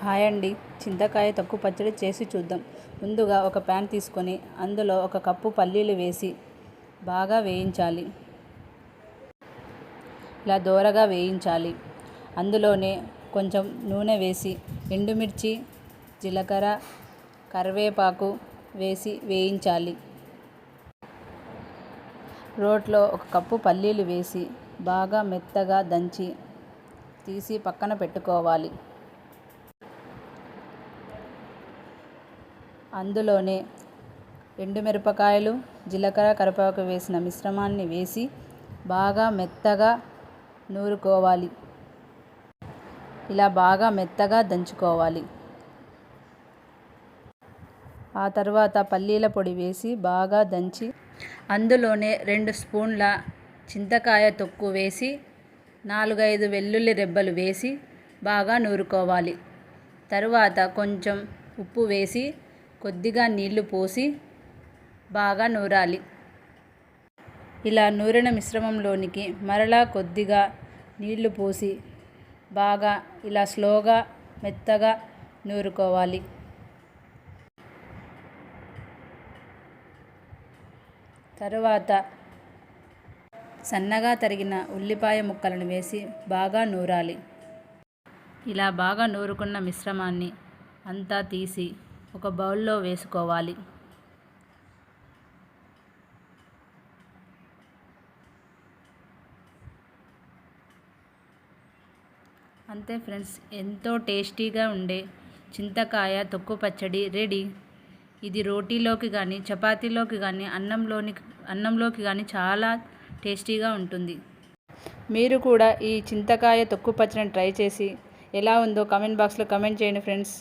Hi అండి. చింతకాయ తక్కువ పచ్చడి చేసి చూద్దాం. ముందుగా ఒక ప్యాన్ తీసుకొని అందులో ఒక కప్పు పల్లీలు వేసి బాగా వేయించాలి. ఇలా దోరగా వేయించాలి. అందులోనే కొంచెం నూనె వేసి ఎండుమిర్చి జీలకర్ర కరివేపాకు వేసి వేయించాలి. రోట్లో ఒక కప్పు పల్లీలు వేసి బాగా మెత్తగా దంచి తీసి పక్కన పెట్టుకోవాలి. అందులోనే ఎండుమిరపకాయలు జీలకర్ర కరివేపాకు వేసిన మిశ్రమాన్ని వేసి బాగా మెత్తగా నూరుకోవాలి. ఇలా బాగా మెత్తగా దంచుకోవాలి. ఆ తర్వాత పల్లీల పొడి వేసి బాగా దంచి అందులోనే రెండు స్పూన్ల చింతకాయ తొక్కు వేసి నాలుగైదు వెల్లుల్లి రెబ్బలు వేసి బాగా నూరుకోవాలి. తరువాత కొంచెం ఉప్పు వేసి కొద్దిగా నీళ్ళు పోసి బాగా నూరాలి. ఇలా నూరిన మిశ్రమంలోనికి మరలా కొద్దిగా నీళ్ళు పోసి బాగా ఇలా స్లోగా మెత్తగా నూరుకోవాలి. తరువాత సన్నగా తరిగిన ఉల్లిపాయ ముక్కలను వేసి బాగా నూరాలి. ఇలా బాగా నూరుకున్న మిశ్రమాన్ని అంతా తీసి ఒక బౌల్లో వేసుకోవాలి. అంతే ఫ్రెండ్స్ ఎంతో టేస్టీగా ఉండే చింతకాయ తొక్కు పచ్చడి రెడీ. ఇది రోటీలోకి కానీ చపాతీలోకి కానీ అన్నంలోని అన్నంలోకి కానీ చాలా టేస్టీగా ఉంటుంది. మీరు కూడా ఈ చింతకాయ తొక్కు పచ్చడిని ట్రై చేసి ఎలా ఉందో కమెంట్ బాక్స్లో కమెంట్ చేయండి ఫ్రెండ్స్.